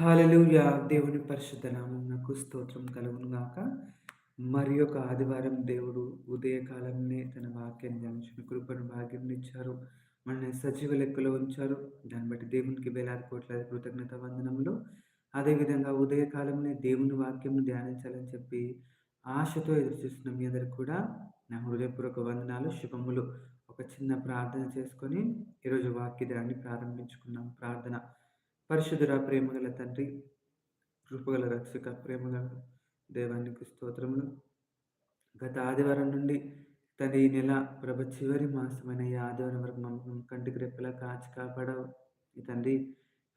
హల్లెలూయా! దేవుని పరిశుద్ధ నామమునకు స్తోత్రం కలుగును గాక. మరి ఒక ఆదివారం దేవుడు ఉదయకాలంనే తన వాక్యాన్ని ధ్యానించిన కృపను భాగ్యమునిచ్చారు. మనల్ని సజీవ లెక్కలో ఉంచారు. దాన్ని బట్టి దేవునికి వేలాది కోట్లాది కృతజ్ఞత వందనంలో అదేవిధంగా ఉదయకాలంనే దేవుని వాక్యం ధ్యానించాలని చెప్పి ఆశతో ఎదురుచూస్తున్న మీ అందరికి కూడా నా హృదయపూర్వక వందనాలు, శుభములు. ఒక చిన్న ప్రార్థన చేసుకొని ఈరోజు వాక్య ధ్యానాన్ని ప్రారంభించుకున్నాం ప్రార్థన పరిశుద్ధుడా ప్రేమగల తండ్రి, కృపగల రక్షక, ప్రేమగల దేవానికి స్తోత్రములు. గత ఆదివారం నుండి తండ్రి ఈ నెల ప్రభ చివరి మాసమైన ఈ ఆదివారం వరకు మమ్మల్ని కంటికి రెప్పలా కాచి కాపాడవు. ఈ తండ్రి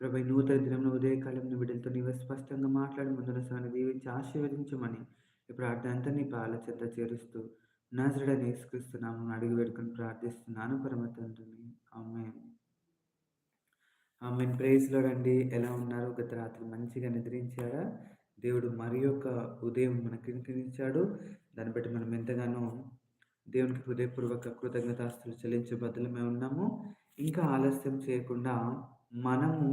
ప్రభ నూతన దినంలో ఉదయకాలంలో బిడ్డలతో నీవు స్పష్టంగా మాట్లాడి ముందున సమయం దీవించి ఆశీర్వదించమని ఈ ప్రార్థన అంతా నీ పాల చెత్త చేరుస్తూ నజరుడని యేసుక్రీస్తు అడిగి వేడుకొని ప్రార్థిస్తున్నాను పరమ తండ్రిని అమ్మాయి ఆమె ప్రైజ్‌లో రండి. ఎలా ఉన్నారు? గత రాత్రి మంచిగా నిద్రించారా? దేవుడు మరి యొక్క ఉదయం మనకి అనుగ్రహించాడు. దాన్ని బట్టి మనం ఎంతగానో దేవునికి హృదయపూర్వక కృతజ్ఞతాస్తులు చెల్లించే బదులమే ఉన్నాము. ఇంకా ఆలస్యం చేయకుండా మనము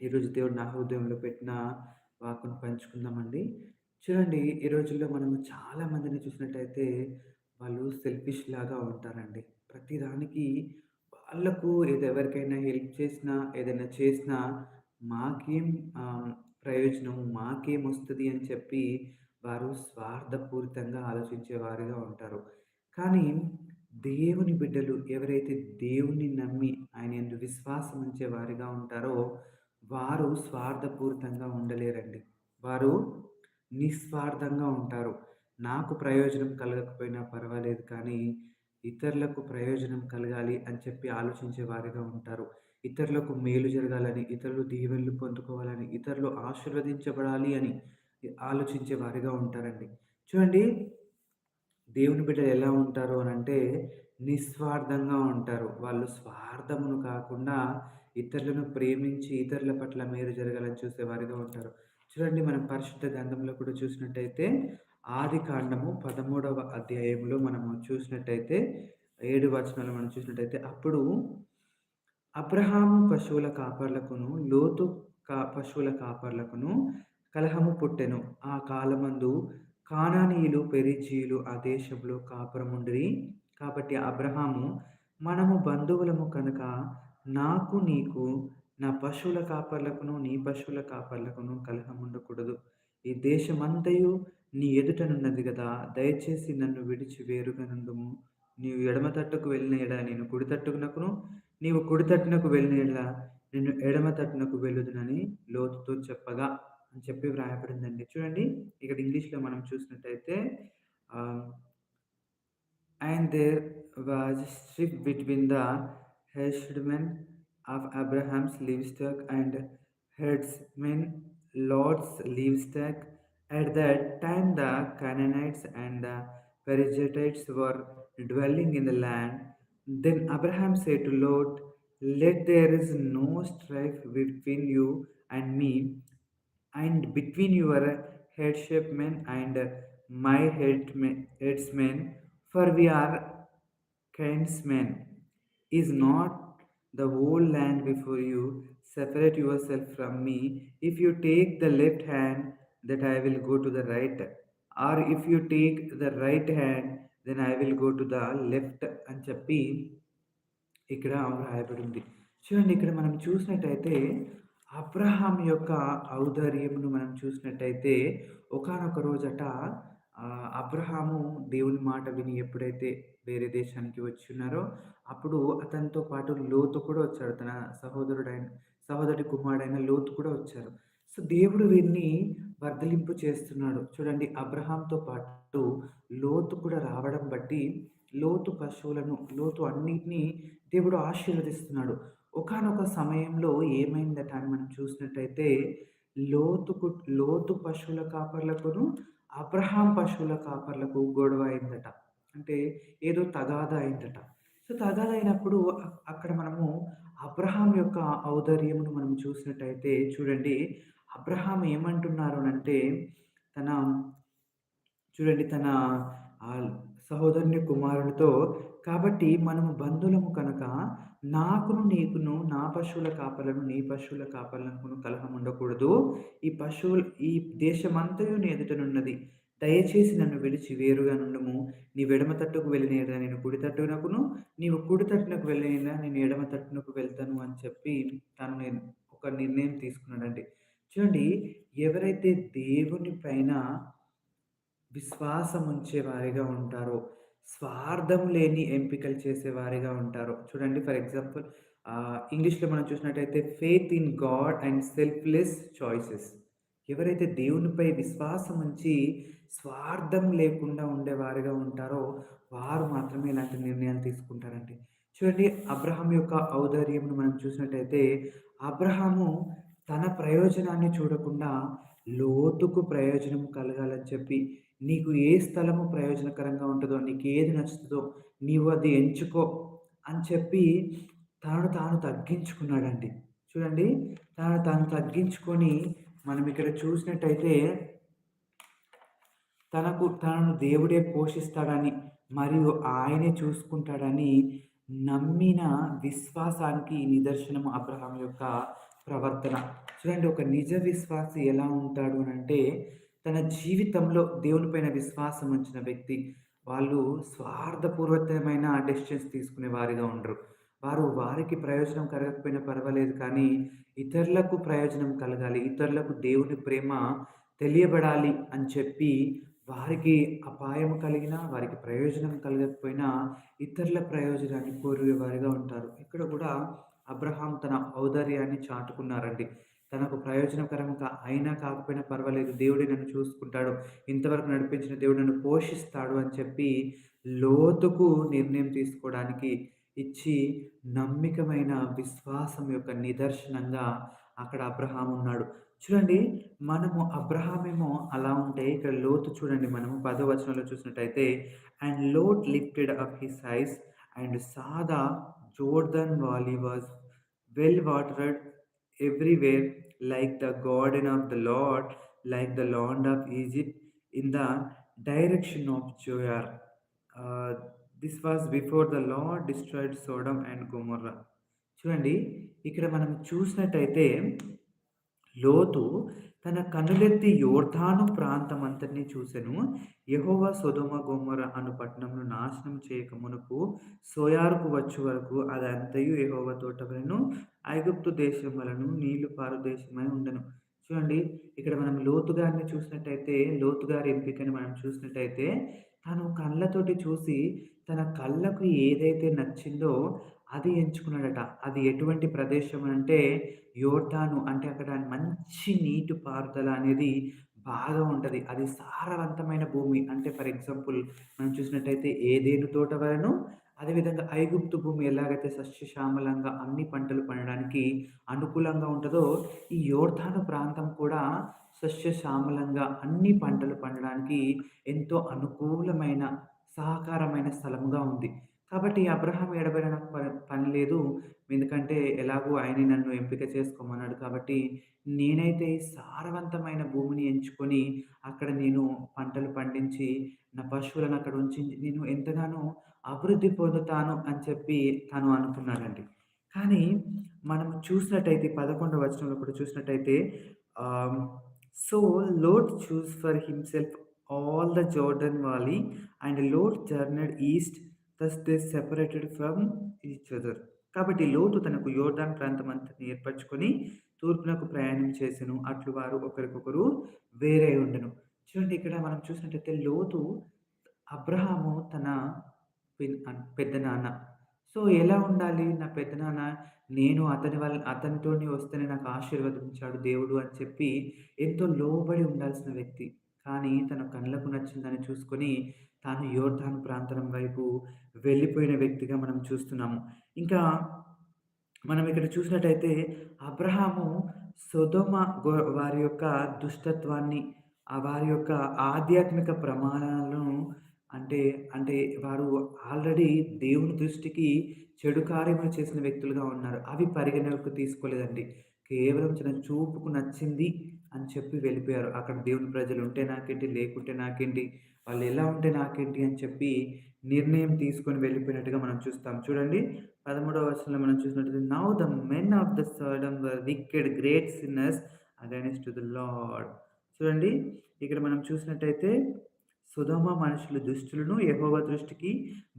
ఈరోజు దేవుడు నా హృదయంలో పెట్టిన వాకును పంచుకుందామండి. చూడండి ఈ రోజుల్లో మనము చాలా మందిని చూసినట్టయితే వాళ్ళు సెల్ఫిష్ లాగా ఉంటారండి. ప్రతిదానికి వాళ్ళకు ఏదో ఎవరికైనా హెల్ప్ చేసినా, ఏదైనా చేసినా మాకేం ఆహ్, ప్రయోజనం, వస్తుంది అని చెప్పి వారు స్వార్థపూరితంగా ఆలోచించేవారుగా ఉంటారు. కానీ దేవుని బిడ్డలు ఎవరైతే దేవుణ్ణి నమ్మి ఆయన యందు విశ్వాసం ఉంచే వారిగా ఉంటారో, వారు స్వార్థపూరితంగా ఉండలేరండి. వారు నిస్వార్థంగా ఉంటారు. నాకు ప్రయోజనం కలగకపోయినా పర్వాలేదు కానీ, ఇతరులకు ప్రయోజనం కలగాలి అని చెప్పి ఆలోచించే వారిగా ఉంటారు. ఇతరులకు మేలు జరగాలని, ఇతరులు దీవెళ్ళు పొందుకోవాలని, ఇతరులు ఆశీర్వదించబడాలి అని ఆలోచించే వారిగా ఉంటారండి. చూడండి దేవుని బిడ్డలు ఎలా ఉంటారు అని అంటే నిస్వార్థంగా ఉంటారు. వాళ్ళు స్వార్థమును కాకుండా ఇతరులను ప్రేమించి ఇతరుల పట్ల మేలు జరగాలని చూసేవారిగా ఉంటారు. చూడండి మనం పరిశుద్ధ గ్రంథంలో కూడా చూసినట్టయితే ఆదికాండము 13వ అధ్యాయంలో మనము చూసినట్టయితే ఏడు వచనాలు మనం చూసినట్టయితే అప్పుడు అబ్రహాము పశువుల కాపర్లకును, లోతు కా పశువుల కాపర్లకును కలహము పుట్టెను. ఆ కాలమందు కానానీయులు, పెరిజీయులు ఆ దేశంలో కాపురముండ్రి కాబట్టి అబ్రహాము మనము బంధువులము కనుక నాకు నీకు నా పశువుల కాపర్లకును, నీ పశువుల కాపర్లకును కలహం ఉండకూడదు ఈ దేశమంతయు నీ ఎదుటనున్నది కదా దయచేసి నన్ను విడిచి వేరుగా నుండుము. నీవు ఎడమ తట్టుకు వెళ్ళిన ఎడ నేను కుడి తట్టుకునకును నీవు కుడి తట్టునకు వెళ్ళిన ఎడ నేను ఎడమ తట్టునకు వెళ్ళుదునని లోతుతో చెప్పగా అని చెప్పి వ్రాయబడిందండి. చూడండి ఇక్కడ ఇంగ్లీష్‌లో మనం చూసినట్టయితే and there was strife between the herdmen of Abraham's livestock and Lot's livestock At that time the Canaanites and the Perizzites were dwelling in the land. Then Abraham said to Lot, Let there is no strife between you and me, and between your headshipmen and my headmen, headsmen, for we are kinsmen. Is not the whole land before you? Separate yourself from me. If you take the left hand, that I will go to the right, or if you take the right hand, then I will go to the left అని చెప్పి ఇక్కడ వ్రాయబడింది. చూడండి ఇక్కడ మనం చూసినట్టయితే Abraham యొక్క ఔదార్యమును మనం చూసినట్టయితే ఒకానొక రోజట అబ్రహాము దేవుని మాట విని ఎప్పుడైతే వేరే దేశానికి వచ్చి ఉన్నారో అప్పుడు అతనితో పాటు లోతు కూడా వచ్చాడు. తన సహోదరుడైన సహోదరి కుమారుడైన లోతు కూడా వచ్చారు. సో, దేవుడు వీరిని వర్ధలింపు చేస్తున్నాడు. చూడండి అబ్రహాంతో పాటు లోతు కూడా రావడం బట్టి లోతు పశువులను, లోతు అన్నిటినీ దేవుడు ఆశీర్వదిస్తున్నాడు. ఒకానొక సమయంలో ఏమైందట అని మనం చూసినట్టయితే లోతుకు లోతు పశువుల కాపర్లకును, అబ్రహాం పశువుల కాపర్లకు గొడవ అయిందట. అంటే ఏదో తగాద అయిందట. సో, తగాద అయినప్పుడు అక్కడ మనము అబ్రహాం యొక్క ఔదర్యమును మనం చూసినట్టయితే చూడండి అబ్రహాం ఏమంటున్నారు అంటే తన చూడండి తన సహోదరుని కుమారుడితో కాబట్టి మనము బంధువులము కనుక నాకును నీకును నా పశువుల కాపలను నీ పశువుల కాపలకును కలహం ఉండకూడదు. ఈ పశువులు ఈ దేశమంతయు నీ ఎదుటనున్నది దయచేసి నన్ను విడిచి వేరుగా నుండము. నీ వెడమ తట్టుకు వెళ్ళిన నేను కుడి తట్టునకును నీవు కుడి తట్టునకు వెళ్ళిన నేను ఎడమ తట్టునకు వెళ్తాను అని చెప్పి తను నేను ఒక నిర్ణయం తీసుకున్నాడండి. చూడండి ఎవరైతే దేవుని పైన విశ్వాసం ఉంచే వారిగా ఉంటారో స్వార్థం లేని ఎంపికలు చేసేవారిగా ఉంటారో చూడండి ఫర్ ఎగ్జాంపుల్ ఇంగ్లీష్లో మనం చూసినట్టయితే faith in God and selfless choices ఎవరైతే దేవునిపై విశ్వాసం ఉంచి స్వార్థం లేకుండా ఉండేవారిగా ఉంటారో వారు మాత్రమే ఇలాంటి నిర్ణయాలు తీసుకుంటారండి. చూడండి అబ్రహాం యొక్క ఔదార్యంను మనం చూసినట్టయితే అబ్రహాము తన ప్రయోజనాన్ని చూడకుండా లోతుకు ప్రయోజనం కలగాలని చెప్పి నీకు ఏ స్థలము ప్రయోజనకరంగా ఉంటుందో నీకు ఏది నచ్చుతుందో నీవు అది ఎంచుకో అని చెప్పి తాను తాను తగ్గించుకున్నాడండి. చూడండి తాను తాను తగ్గించుకొని మనం ఇక్కడ చూసినట్టయితే తనకు తనను దేవుడే పోషిస్తాడని మరియు ఆయనే చూసుకుంటాడని నమ్మిన విశ్వాసానికి నిదర్శనం అబ్రహాం యొక్క ప్రవర్తన. చూడండి ఒక నిజ విశ్వాసి ఎలా ఉంటాడు అని అంటే తన జీవితంలో దేవునిపైన విశ్వాసం ఉంచిన వ్యక్తి. వాళ్ళు స్వార్థపూర్వకమైన డెసిషన్స్ తీసుకునే వారిగా ఉండరు. వారు వారికి ప్రయోజనం కలగకపోయినా పర్వాలేదు కానీ ఇతరులకు ప్రయోజనం కలగాలి ఇతరులకు దేవుని ప్రేమ తెలియబడాలి అని చెప్పి వారికి అపాయం కలిగిన వారికి ప్రయోజనం కలగకపోయినా ఇతరుల ప్రయోజనాన్ని కోరేవారిగా ఉంటారు. ఇక్కడ కూడా అబ్రహాం తన ఔదార్యాన్ని చాటుకున్నారండి. తనకు ప్రయోజనకరంగా అయినా కాకపోయినా పర్వాలేదు. దేవుడు నన్ను చూసుకుంటాడు. ఇంతవరకు నడిపించిన దేవుడు నన్ను పోషిస్తాడు అని చెప్పి లోతుకు నిర్ణయం తీసుకోవడానికి ఇచ్చి నమ్మికమైన విశ్వాసం యొక్క నిదర్శనంగా అక్కడ అబ్రహాం ఉన్నాడు. చూడండి మనము అబ్రహామేమో అలా ఉంటే ఇక్కడ లోతు చూడండి మనము పదో వచనంలో చూసినట్టయితే and Lot lifted up his eyes and saw the Jordan valley was well watered everywhere like the garden of the Lord, like the land of Egypt, in the direction of Joar. Uh, this was before the Lord destroyed Sodom and Gomorrah చూడండి ఇక్కడ మనం చూసినట్టయితే లోతు తన కనులెత్తి యోర్ధాను ప్రాంతం అంతటినీ చూసెను. యహోవా సొదొమ గొమ్మర అను పట్టణంను నాశనం చేయక మునుపు సోయారుకు వచ్చు వరకు అదంతయు ఎహోవా తోట వలను ఐగుప్తు దేశం వలను నీళ్ళు పారు దేశమై ఉండను. చూడండి ఇక్కడ మనం లోతు గారిని చూసినట్టయితే లోతు గారి ఎంపికని మనం చూసినట్టయితే తను కళ్ళతోటి చూసి తన కళ్ళకు ఏదైతే నచ్చిందో అది ఎంచుకున్నాడట. అది ఎటువంటి ప్రదేశం అంటే యోర్దాను అంటే అక్కడ మంచి నీటి పారుదల అనేది బాగా ఉంటుంది. అది సారవంతమైన భూమి. అంటే ఫర్ ఎగ్జాంపుల్ మనం చూసినట్టయితే ఏదేను తోట వలను అదేవిధంగా ఐగుప్తు భూమి ఎలాగైతే సస్యశ్యామలంగా అన్ని పంటలు పండడానికి అనుకూలంగా ఉంటుందో ఈ యోర్ధాను ప్రాంతం కూడా సస్యశ్యామలంగా అన్ని పంటలు పండడానికి ఎంతో అనుకూలమైన సహకారమైన స్థలముగా ఉంది. కాబట్టి అబ్రహాం ఎడబడిన నాకు పని లేదు. ఎందుకంటే ఎలాగో ఆయన నన్ను ఎంపిక చేసుకోమన్నాడు కాబట్టి నేనైతే సారవంతమైన భూమిని ఎంచుకొని అక్కడ నేను పంటలు పండించి నా పశువులను అక్కడ ఉంచి నేను ఎంతగానో అభివృద్ధి పొందుతాను అని చెప్పి తను అనుకున్నాడండి. కానీ మనం చూసినట్టయితే పదకొండవ వచనంలో కూడా చూసినట్టయితే so Lot chose for himself all the Jordan valley and Lot journeyed east thus they separated from each other కాబట్టి లోతు తనకు యోర్దాన్ ప్రాంతం అంతని ఏర్పరచుకొని తూర్పునకు ప్రయాణం చేసెను. అట్లు వారు ఒకరికొకరు వేరే ఉండను. చూడండి ఇక్కడ మనం చూసినట్టయితే లోతు అబ్రహాము తన పెద్ద నాన్న సో ఎలా ఉండాలి? నా పెద్ద నాన్న నేను అతని వల్ల అతనితోని వస్తేనే నాకు ఆశీర్వదించాడు దేవుడు అని చెప్పి ఎంతో లోబడి ఉండాల్సిన వ్యక్తి. కానీ తన కళ్ళకు నచ్చిందని చూసుకొని తాను యోర్ధాన్ ప్రాంతం వైపు వెళ్ళిపోయిన వ్యక్తిగా మనం చూస్తున్నాము. ఇంకా మనం ఇక్కడ చూసినట్టయితే అబ్రహాము సుధమ వారి యొక్క దుష్టత్వాన్ని వారి యొక్క ఆధ్యాత్మిక ప్రమాణాలను అంటే అంటే వారు ఆల్రెడీ దేవుని దృష్టికి చెడు కార్యములు చేసిన వ్యక్తులుగా ఉన్నారు. అవి పరిగణలోకి తీసుకోలేదండి. కేవలం తన చూపుకు నచ్చింది అని చెప్పి వెళ్ళిపోయారు. అక్కడ దేవుని ప్రజలు ఉంటే నాకేంటి, లేకుంటే నాకేంటి, వాళ్ళు ఎలా ఉంటే నాకేంటి అని చెప్పి నిర్ణయం తీసుకొని వెళ్ళిపోయినట్టుగా మనం చూస్తాం. చూడండి పదమూడవ వర్షంలో మనం చూసినట్టు now the men of the Sodom wicked great sinners against the Lord. చూడండి ఇక్కడ మనం చూసినట్టయితే సుధమ మనుషులు దుష్టులను యహోవ దృష్టికి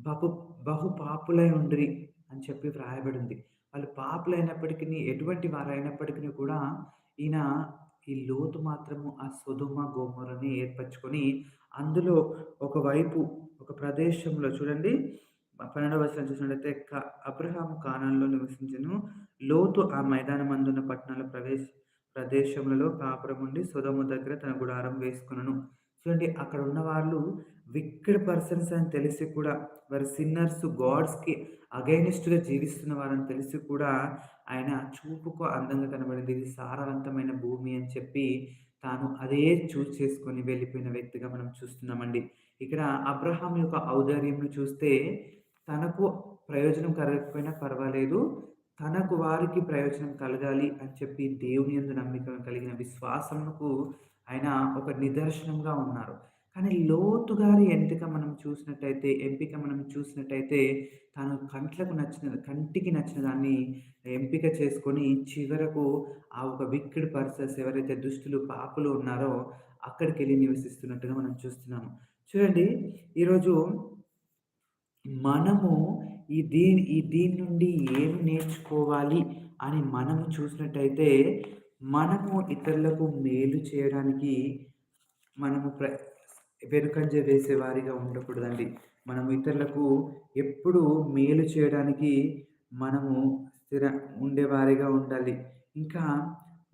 బహు బహు పాపులై ఉండ్రి అని చెప్పి వ్రాయబడింది. వాళ్ళు పాపులైనప్పటికీ ఎటువంటి వారైనప్పటికిని కూడా ఈయన ఈ లోతు మాత్రము ఆ సొదొమ, గొమొర్రాని ఏర్పరచుకొని అందులో ఒకవైపు ఒక ప్రదేశంలో చూడండి 12వ వచనం చూసినట్లయితే క అబ్రహాము కానంలో నివసించను లోతు ఆ మైదానం అందున్న పట్టణాల ప్రవేశ ప్రదేశములలో కాపురముండి సుధము దగ్గర తన గుడారం వేసుకున్నాను చూడండి అక్కడ ఉన్న వాళ్ళు విక్కడ్ పర్సన్స్ అని తెలిసి కూడా వారి సిన్నర్స్ గాడ్స్‌కి అగైనిస్ట్‌గా జీవిస్తున్న వారని తెలిసి కూడా ఆయన చూపుకు అందంగా కనబడింది. ఇది సారవంతమైన భూమి అని చెప్పి తాను అదే చూస్ చేసుకొని వెళ్ళిపోయిన వ్యక్తిగా మనం చూస్తున్నామండి. ఇక్కడ అబ్రహాం యొక్క ఔదార్యంను చూస్తే తనకు ప్రయోజనం కలగకపోయినా పర్వాలేదు. తనకు వారికి ప్రయోజనం కలగాలి అని చెప్పి దేవుని యందు నమ్మిక కలిగిన విశ్వాసంకు ఆయన ఒక నిదర్శనంగా ఉన్నారు. కానీ లోతు గారి ఎంపిక మనం చూసినట్టయితే ఎంపిక మనం చూసినట్టయితే తను కంట్లకు నచ్చిన కంటికి నచ్చిన దాన్ని ఎంపిక చేసుకొని చివరకు ఆ ఒక విక్కిడ్ పర్సన్స్ ఎవరైతే దుష్టులు, పాపులు ఉన్నారో అక్కడికెళ్ళి నివసిస్తున్నట్టుగా మనం చూస్తున్నాము. చూడండి ఈరోజు మనము ఈ దీని ఈ దీని నుండి ఏమి నేర్చుకోవాలి అని మనము చూసినట్టయితే మనము ఇతరులకు మేలు చేయడానికి మనము ప్ర వెనుకంజ వేసేవారిగా ఉండకూడదండి. మనము ఇతరులకు ఎప్పుడూ మేలు చేయడానికి మనము స్థిర ఉండేవారిగా ఉండాలి. ఇంకా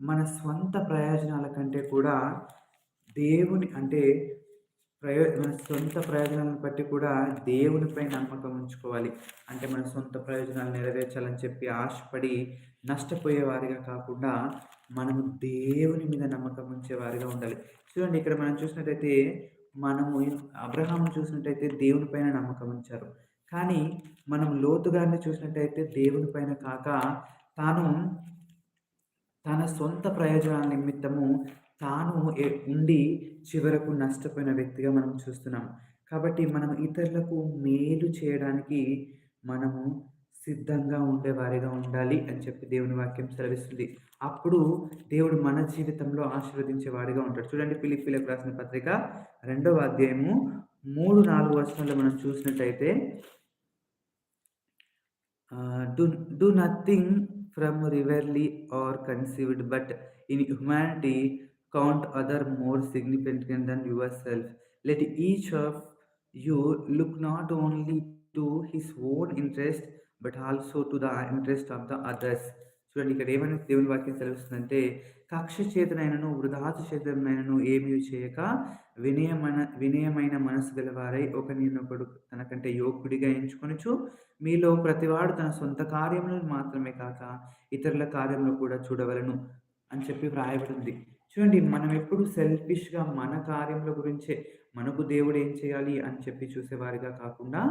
మన స్వంత ప్రయోజనాల కంటే కూడా దేవుని అంటే ప్రయో మన సొంత ప్రయోజనాలను బట్టి కూడా దేవునిపై నమ్మకం ఉంచుకోవాలి. అంటే మన సొంత ప్రయోజనాలు నెరవేర్చాలని చెప్పి ఆశపడి నష్టపోయేవారిగా కాకుండా మనము దేవుని మీద నమ్మకం ఉంచేవారిగా ఉండాలి. చూడండి ఇక్కడ మనం చూసినట్టయితే మనము అబ్రహామును చూసినట్టయితే దేవుని పైన నమ్మకం ఉంచారు. కానీ మనం లోతు గారిని చూసినట్టయితే దేవుని పైన కాక తాను తన సొంత ప్రయోజనాల నిమిత్తము తాను ఉండి చివరకు నష్టపోయిన వ్యక్తిగా మనం చూస్తున్నాం. కాబట్టి మనం ఇతరులకు మేలు చేయడానికి మనము సిద్ధంగా ఉండేవారిగా ఉండాలి అని చెప్పి దేవుని వాక్యం సెలవిస్తుంది. అప్పుడు దేవుడు మన జీవితంలో ఆశీర్వదించేవాడిగా ఉంటాడు. చూడండి పిలిపిలకు రాసిన పత్రిక రెండవ అధ్యాయము మూడు నాలుగు వర్షంలో మనం చూసినట్టయితే do do do nothing from rivalry or conceived but in humanity count other more significant than yourself. Let each of you look not only to his own interest but also to the interest of the others. చూడండి ఇక్కడ ఏమైనా దేవుని వాక్యం తెలుస్తుందంటే కక్ష చేతనైనను, వృధాచ చేతనైనను ఏమీ చేయక వినయమైన వినయమైన మనసు గలవారై ఒకనినొకడు తనకంటే యోగ్యుడిగా ఎంచుకొనుచు, మీలో ప్రతివాడు తన సొంత కార్యములను మాత్రమే కాక ఇతరుల కార్యములు కూడా చూడవలను అని చెప్పి వ్రాయబడింది. చూడండి మనం ఎప్పుడు సెల్ఫిష్‌గా మన కార్యముల గురించే మనకు దేవుడు ఏం చేయాలి అని చెప్పి చూసేవారిగా కాకుండా,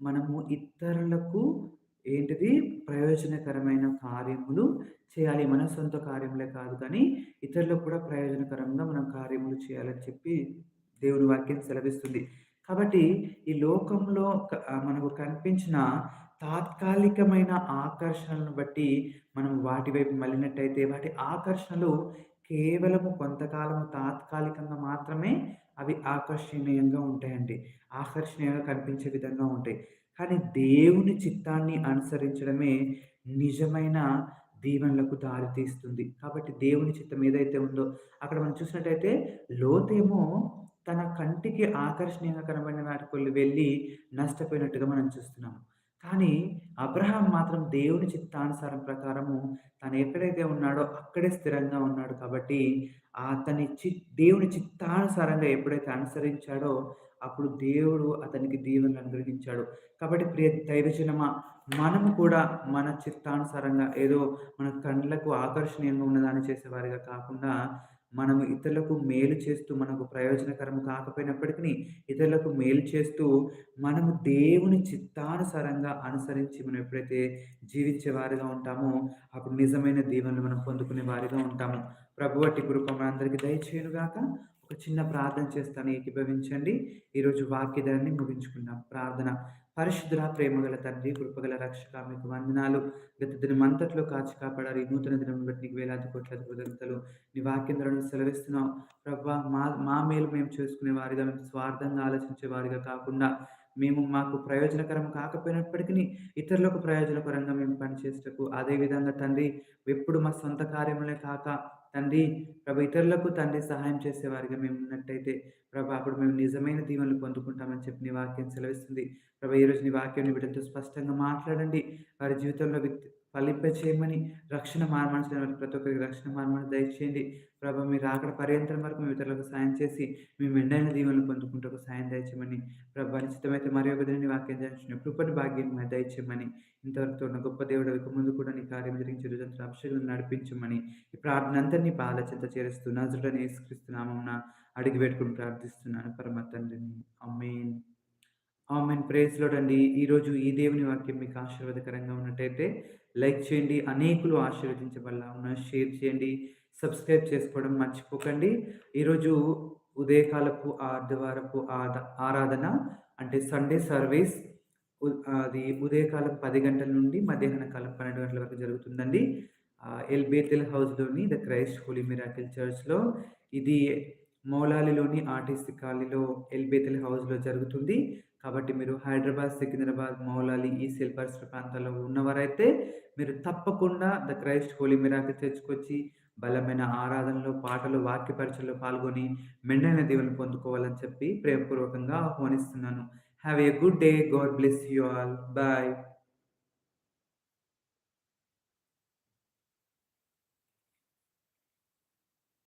మనము ఇతరులకు ఏంటిది ప్రయోజనకరమైన కార్యములు చేయాలి. మన సొంత కార్యములే కాదు కానీ ఇతరులకు కూడా ప్రయోజనకరంగా మనం కార్యములు చేయాలని చెప్పి దేవుని వాక్యం సెలవిస్తుంది. కాబట్టి ఈ లోకంలో మనకు కనిపించిన తాత్కాలికమైన ఆకర్షణలను బట్టి మనం వాటి వైపు మళ్ళినట్టయితే వాటి ఆకర్షణలు కేవలము కొంతకాలము తాత్కాలికంగా మాత్రమే అవి ఆకర్షణీయంగా ఉంటాయండి. ఆకర్షణీయంగా కనిపించే విధంగా ఉంటాయి. కానీ దేవుని చిత్తాన్ని అనుసరించడమే నిజమైన దీవెనలకు దారితీస్తుంది కాబట్టి దేవుని చిత్తం ఏదైతే ఉందో అక్కడ మనం చూసినట్టయితే లోతేమో తన కంటికి ఆకర్షణీయంగా కనబడిన వాటికి వెళ్ళి నష్టపోయినట్టుగా మనం చూస్తున్నాము. కానీ అబ్రహాం మాత్రం దేవుని చిత్తానుసారం ప్రకారము తను ఎక్కడైతే ఉన్నాడో అక్కడే స్థిరంగా ఉన్నాడు కాబట్టి అతని చి దేవుని చిత్తానుసారంగా ఎప్పుడైతే అనుసరించాడో అప్పుడు దేవుడు అతనికి దీవెనలు అనుగ్రహించాడు. కాబట్టి ప్రియ దైవజనమా మనము కూడా మన చిత్తానుసారంగా ఏదో మన కండ్లకు ఆకర్షణీయంగా ఉన్నదాన్ని చేసేవారిగా కాకుండా మనము ఇతరులకు మేలు చేస్తూ మనకు ప్రయోజనకరము కాకపోయినప్పటికీ ఇతరులకు మేలు చేస్తూ మనము దేవుని చిత్తానుసారంగా అనుసరించి మనం ఎప్పుడైతే జీవించే వారిగా ఉంటామో అప్పుడు నిజమైన దీవెనలు మనం పొందుకునే వారిగా ఉంటాము. ప్రభు అట్టి కృప మనందరికీ దయచేయునుగాక. ఒక చిన్న ప్రార్థన చేస్తాను ఏకీభవించండి. ఈరోజు వాక్యదాన్ని ముగించుకుందాం. ప్రార్థన. పరిశుద్ధుల ప్రేమగల తండ్రి కృపగల రక్షక మీకు వందనాలు. గత దినం అంతట్లో కాచి కాపాడారు ఈ నూతన దినం బట్టి నీకు వేలాది కోట్ల కృతజ్ఞతలు నీ వాక్యంధ్రను సెలవిస్తున్నావు. ప్రభా మా మా మేలు మేము చేసుకునే వారిగా మేము స్వార్థంగా ఆలోచించే వారిగా కాకుండా మేము మాకు ప్రయోజనకరం కాకపోయినప్పటికీ ఇతరులకు ప్రయోజనకరంగా మేము పనిచేసేటకు అదేవిధంగా తండ్రి ఎప్పుడు మా సొంత కార్యములే కాక తండ్రి ప్రభు ఇతరులకు తండ్రి సహాయం చేసేవారిగా మేము ఉన్నట్టయితే ప్రభు అప్పుడు మేము నిజమైన దీవెనలు పొందుకుంటామని చెప్పి నీ వాక్యం సెలవిస్తుంది. ప్రభు ఈరోజు నీ వాక్యాన్ని బిడ్డలతో స్పష్టంగా మాట్లాడండి. వారి జీవితంలో ఫలింప చేయమని రక్షణ మార్మని ప్రతి ఒక్కరికి రక్షణ మార్మని దయచేయండి. ప్రభా మీరు అక్కడ పర్యంతరం వరకు మేము ఇతరులకు సాయం చేసి మేము మెండైన దీవెనలు పొందుకుంటూ సాయం దయచేయమని ప్రభా నిశ్చితమైతే మరి ఒక దిన వాక్యం చేసిన కృపటి భాగ్యం దయచేయమని ఇంతవరకు ఉన్న గొప్ప దేవుడు ఇక ముందు కూడా నీ కార్యం జరిగించే రోజంతా అభిషేకం నడిపించమని ఈ ప్రార్థన అందరినీ పాల చెంత చేరుస్తూ నజుడని వేసుక్రీస్తున్నామన్న అడిగి పెట్టుకుని ప్రార్థిస్తున్నాను. పరమ తండ్రిని అమ్మేన్ ఆమెన్. ప్రేస్లో అండి. ఈరోజు ఈ దేవుని వాక్యం మీకు ఆశీర్వాదకరంగా ఉన్నట్టయితే లైక్ చేయండి అనేకులు ఆశీర్వదించబడలా ఉన్న షేర్ చేయండి సబ్స్క్రైబ్ చేసుకోవడం మర్చిపోకండి. ఈరోజు ఉదయకాలపు ఆదివారపు ఆరాధన అంటే సండే సర్వీస్ అది ఉదయకాలం పది గంటల నుండి మధ్యాహ్న కాలం పన్నెండు గంటల వరకు జరుగుతుందండి. ఎల్బేతెల్ హౌస్లోని ద క్రైస్ట్ హోలీ మిరాకిల్ చర్చ్లో ఇది మౌలాలిలోని ఆర్టీసీ కాలనీలో ఎల్బేతెల్ హౌస్లో జరుగుతుంది. కాబట్టి మీరు హైదరాబాద్ సికింద్రాబాద్ మౌలాలి ఈ సిల్పర్స్ ప్రాంతాల్లో ఉన్నవారైతే మీరు తప్పకుండా ద క్రైస్ట్ హోలీ మిరాకి తెచ్చుకొచ్చి బలమైన ఆరాధనలో పాటలు వాక్య పరిచయలో పాల్గొని మెండైన దీవెన పొందుకోవాలని చెప్పి ప్రేమపూర్వకంగా ఆహ్వానిస్తున్నాను. Have a good day God bless you all bye